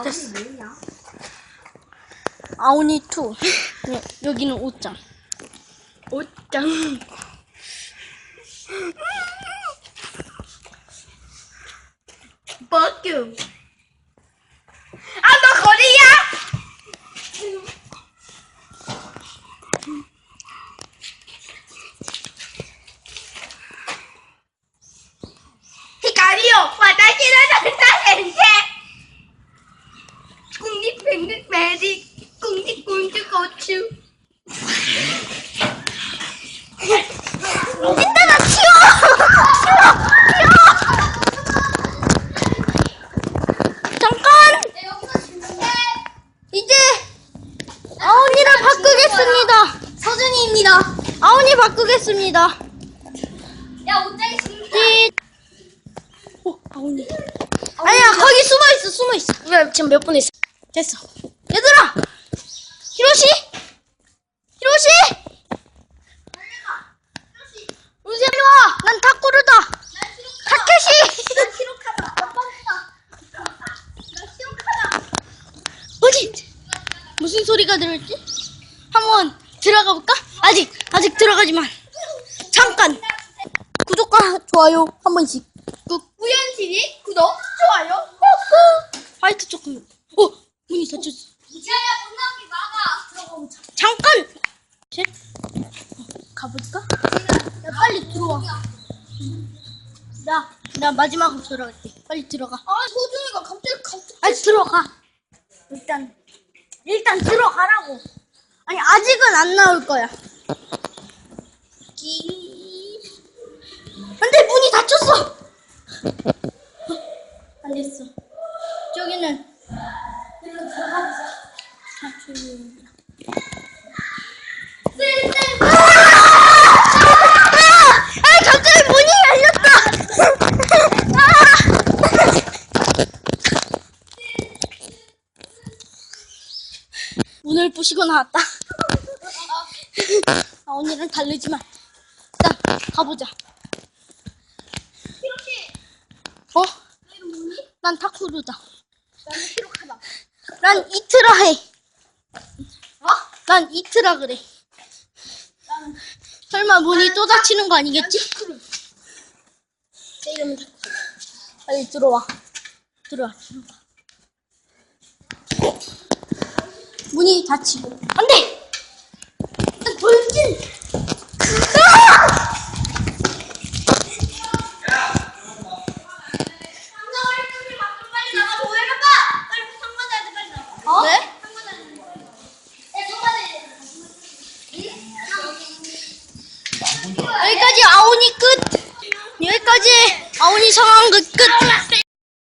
됐어. 뭐냐? 아오니 2. 여기는 5장. 옷장. 버큐. 아, 너 거리야? 와다시는 남자 궁디팽디 메리, 궁디궁디 고추. 이따 나 치워! 잠깐! 이제 아오니를 바꾸겠습니다. 서준이입니다. 아오니 바꾸겠습니다. 야, 옷장에 숨 띠. 오, 아오니. 아니야, 거기 숨어 있어, 숨어 있어. 왜 지금 몇 분 있어? 됐어. 얘들아! 히로시! 히로시! 우세 이리 와! 난 타쿠르다! 타케시! 시록하다. 어디? 무슨 소리가 들을지? 한번 들어가 볼까? 아직, 아직 들어가지 마. 잠깐! 구독과 좋아요 한 번씩. 꾹. 우연TV 구독, 좋아요. 화이트 조금. 어! 이자야 못 나오게 막아. 들어가면 자. 잠깐! 셋. 어, 가볼까? 야, 빨리 들어와. 나, 나 마지막으로 들어갈게. 빨리 들어가. 아, 소준이가 갑자기 갑자기. 아니, 들어가. 일단, 일단 들어가라고. 아니, 아직은 안 나올 거야. 기... 안 돼! 문이 닫혔어! 어, 안 됐어. 열렸다! 문을 부시고 나왔다. 아, 오늘은 다르지만. 일단, 가보자. 이렇게. 어? 난 타쿠르다. 나는 시록하다. 난 이트라 해. 어? 난 이트라 그래. 나는 설마 문이 또 닫히는 거 아니겠지? 내 이름은 다 빨리 들어와. 들어와, 들어와. 문이 닫히고. 안 돼! 돌진! 상관자한테 빨리 나가 보여줘봐. 빨리 상관자한테 빨리 나가. 어? 네? 상관자한테. 야, 상관자. 여기까지 아오니 끝! 여기까지 아오니 끝 끝!